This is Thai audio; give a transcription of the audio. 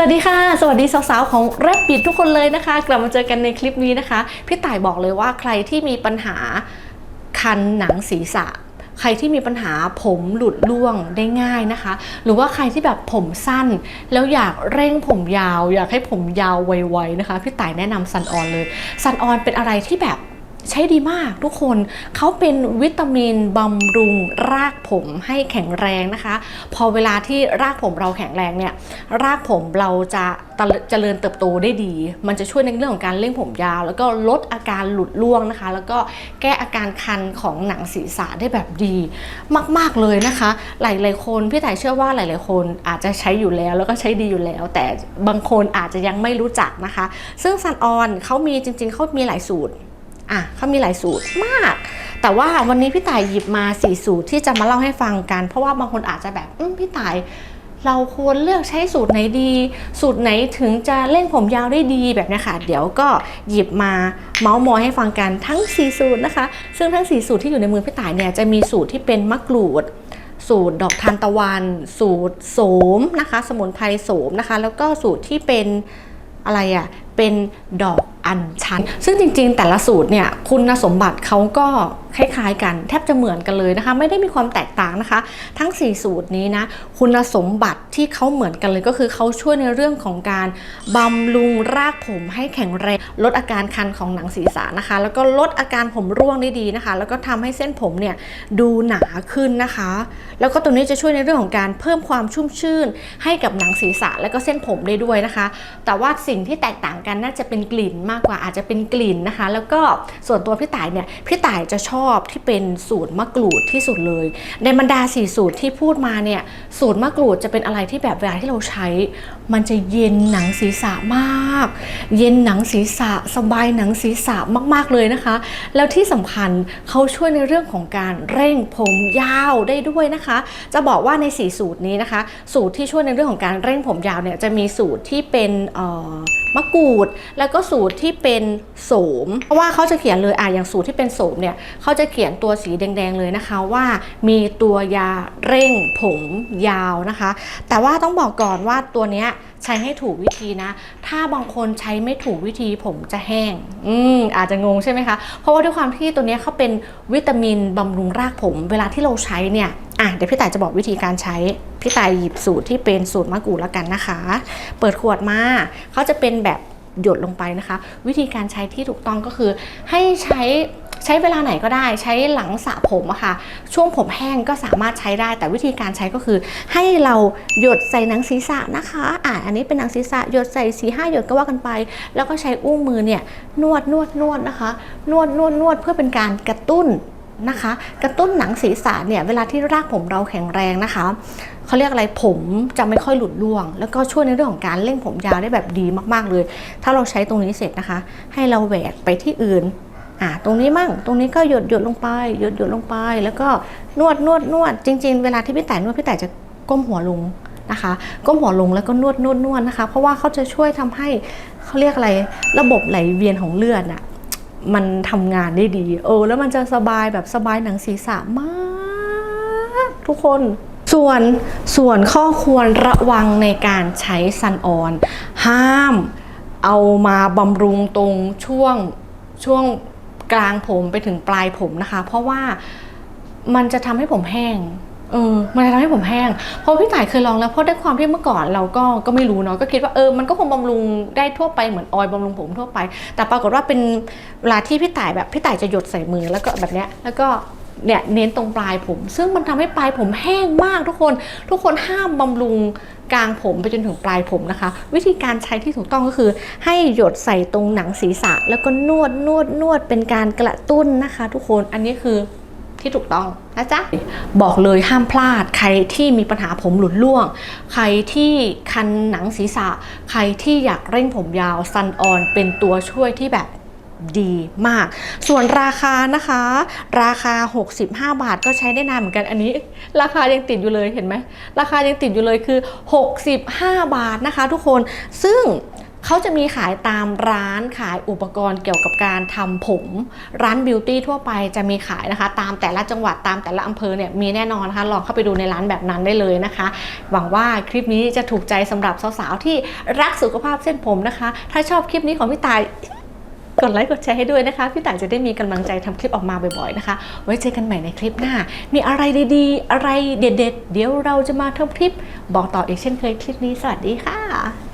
วัสดีค่ะ สวัสดีสาวๆของแรปปิดทุกคนเลยนะคะ กลับมาเจอกันในคลิปนี้นะคะ พี่ต่ายบอกเลยว่าใครที่มีปัญหาคันหนังศีรษะ ใครที่มีปัญหาผมหลุดร่วงได้ง่ายนะคะ หรือว่าใครที่แบบผมสั้น แล้วอยากเร่งผมยาว อยากให้ผมยาวไวๆนะคะ พี่ต่ายแนะนำซันออนเลยซันออนเป็นอะไรที่แบบ ใช้ดีมากทุกคนเขาเป็นวิตามินบำรุงรากผมให้แข็งแรงนะคะ พอเวลาที่รากผมเราแข็งแรงเนี่ย รากผมเราจะตะเลเจริญเติบโตได้ดี มันจะช่วยในเรื่องของการเร่งผมยาว แล้วก็ลดอาการหลุดร่วงนะคะ แล้วก็แก้อาการคันของหนังศีรษะได้แบบดี มาก ๆเลยนะคะ หลายๆคนพี่ต่ายเชื่อว่าหลายๆ คนอาจจะใช้อยู่แล้วแล้วก็ใช้ดีอยู่แล้ว แต่บางคนอาจจะยังไม่รู้จักนะคะ ซึ่งซันออนเขามีจริงๆเขามีหลายสูตร อะเขามีหลายสูตรมาก แต่ว่าวันนี้พี่ต่ายหยิบมาสี่สูตรที่จะมาเล่าให้ฟังกัน เพราะว่าบางคนอาจจะแบบพี่ต่ายเราควรเลือกใช้สูตรไหนดี สูตรไหนถึงจะเล่นผมยาวได้ดีแบบนี้ค่ะ เดี๋ยวก็หยิบมาเมาส์มอยให้ฟังกันทั้ง 4 สูตรนะคะ ซึ่งทั้ง 4 สูตรที่อยู่ในมือพี่ต่ายเนี่ยจะมีสูตรที่เป็นมะกรูด สูตรดอกทานตะวัน สูตรโสมนะคะ สมุนไพรโสมนะคะ แล้วก็สูตรที่เป็น อะไรอะ่ะเป็นดอกอัญชัน ซึ่งจริงๆแต่ละสูตรเนี่ยคุณสมบัติเขาก็ คล้ายๆกันแทบจะเหมือนกันเลยนะคะ ไม่ได้มีความแตกต่างนะคะ ทั้ง 4 สูตรนี้นะคุณสมบัติที่เขาเหมือนกันเลยก็คือเขาช่วยในเรื่องของการบำรุงรากผมให้แข็งแรงลดอาการคันของหนังศีรษะนะคะ แล้วก็ลดอาการผมร่วงได้ดีนะคะ แล้วก็ทำให้เส้นผมเนี่ยดูหนาขึ้นนะคะ แล้วก็ตัวนี้จะช่วยในเรื่องของการเพิ่มความชุ่มชื่น ให้กับหนังศีรษะและก็เส้นผมได้ด้วยนะคะ แต่ว่าสิ่งที่แตกต่างกันน่าจะเป็นกลิ่นมากกว่าอาจจะเป็นกลิ่นนะคะ แล้วก็ส่วนตัวพี่ต่ายเนี่ยพี่ต่ายจะชอบที่เป็นสูตรมะกรูดที่สุดเลย ในบรรดาสี่สูตรที่พูดมาเนี่ยสูตรมะกรูดจะเป็นอะไรที่แบบเวลาที่เราใช้ มันจะเย็นหนังศีรษะมาก เย็นหนังศีรษะ สบายหนังศีรษะมาก ๆเลยนะคะ แล้วที่สำคัญเขาช่วยในเรื่องของการเร่งผมยาวได้ด้วยนะคะ จะบอกว่าใน4สูตรนี้นะคะ สูตรที่ช่วยในเรื่องของการเร่งผมยาวเนี่ยจะมีสูตรที่เป็นเอ่อ มะกรูด แล้วก็สูตรที่เป็นโสม เพราะว่าเขาจะเขียนเลยอะอย่างสูตรที่เป็นโสมเนี่ยเขาจะเขียนตัวสีแดง ๆ เลยนะคะว่ามีตัวยาเร่งผมยาวนะคะ แต่ว่าต้องบอกก่อนว่าตัวเนี้ยใช้ให้ถูกวิธีนะ ถ้าบางคนใช้ไม่ถูกวิธีผมจะแห้ง อืมอาจจะงงใช่ไหมคะ เพราะว่าด้วยความที่ตัวเนี้ยเขาเป็นวิตามินบำรุงรากผม เวลาที่เราใช้เนี่ย อะเดี๋ยวพี่ต่ายจะบอกวิธีการใช้ พี่ต่ายหยิบสูตรที่เป็นสูตรมะกรูดแล้วกันนะคะ เปิดขวดมาเขาจะเป็นแบบหยดลงไปนะคะ วิธีการใช้ที่ถูกต้องก็คือ ให้ใช้ใช้เวลาไหนก็ได้ใช้หลังสระผมอะค่ะ ช่วงผมแห้งก็สามารถใช้ได้ แต่วิธีการใช้ก็คือ ให้เราหยดใส่หนังศีรษะนะคะอ่าอันนี้เป็นหนังศีรษะหยดใส่สีห้าหยดก็ว่ากันไป แล้วก็ใช้อุ้งมือเนี่ยนวดนวดนวดนะคะ นวดนวดนวดเพื่อเป็นการกระตุ้น นะคะ กระตุ้นหนังศีรษะเนี่ยเวลาที่รากผมเราแข็งแรงนะคะเขาเรียกอะไรผมจะไม่ค่อยหลุดร่วง แล้วก็ช่วยในเรื่องของการเร่งผมยาวได้แบบดีมากๆเลย ถ้าเราใช้ตรงนี้เสร็จนะคะ ให้เราแหวกไปที่อื่นอ่าตรงนี้มั่งตรงนี้ก็หยดหยดลงไปหยดหยดลงไป แล้วก็นวดนวดนวดจริง ๆ เวลาที่พี่แต่นวดพี่แต่จะก้มหัวลงนะคะก้มหัวลงแล้วก็นวดนวดนวดนะคะ เพราะว่าเขาจะช่วยทำให้เขาเรียกอะไรระบบไหลเวียนของเลือดอะ มันทำงานได้ดี เออ แล้วมันจะสบายแบบสบายหนังศีรษะมาก ทุกคนส่วนส่วนข้อควรระวังในการใช้ซันออน ห้ามเอามาบำรุงตรงช่วงช่วงกลางผมไปถึงปลายผมนะคะ เพราะว่ามันจะทำให้ผมแห้ง เออมันทำให้ผมแห้งเพราะพี่ต่ายเคยลองแล้วเพราะด้วยความที่เมื่อก่อนเราก็ก็ไม่รู้เนาะก็คิดว่าเออมันก็คงบำรุงได้ทั่วไปเหมือนออยล์บำรุงผมทั่วไป แต่ปรากฏว่าเป็นเวลาที่พี่ต่ายแบบพี่ต่ายจะหยดใส่มือแล้วก็แบบเนี้ยแล้วก็เนี่ยเน้นตรงปลายผม ซึ่งมันทำให้ปลายผมแห้งมากทุกคน ทุกคนห้ามบำรุงกลางผมไปจนถึงปลายผมนะคะ วิธีการใช้ที่ถูกต้องก็คือ ให้หยดใส่ตรงหนังศีรษะ แล้วก็นวดนวดนวดเป็นการกระตุ้นนะคะ ทุกคนอันนี้คือ ที่ถูกต้องนะจ๊ะ บอกเลยห้ามพลาด ใครที่มีปัญหาผมหลุดร่วง ใครที่คันหนังศีรษะ ใครที่อยากเร่งผมยาวซันออนเป็นตัวช่วยที่แบบดีมาก ส่วนราคานะคะ ราคา 65 บาทก็ใช้ได้นานเหมือนกันอันนี้ ราคายังติดอยู่เลยเห็นไหมราคายังติดอยู่เลยคือ 65 บาทนะคะ ทุกคนซึ่ง เขาจะมีขายตามร้านขายอุปกรณ์เกี่ยวกับการทำผม ร้านบิวตี้ทั่วไปจะมีขายนะคะ ตามแต่ละจังหวัดตามแต่ละอำเภอเนี่ยมีแน่นอนนะคะลองเข้าไปดูในร้านแบบนั้นได้เลยนะคะ หวังว่าคลิปนี้จะถูกใจสำหรับสาวๆที่รักสุขภาพเส้นผมนะคะ ถ้าชอบคลิปนี้ของพี่ตายกดไลค์กดแชร์ให้ด้วยนะคะ พี่ต่ายจะได้มีกำลังใจทำคลิปออกมาบ่อยๆนะคะ ไว้เจอกันใหม่ในคลิปหน้า มีอะไรดีๆ อะไรเด็ดๆ เดี๋ยวเราจะมาทำคลิป บอกต่ออีกเช่นเคยคลิปนี้สวัสดีค่ะ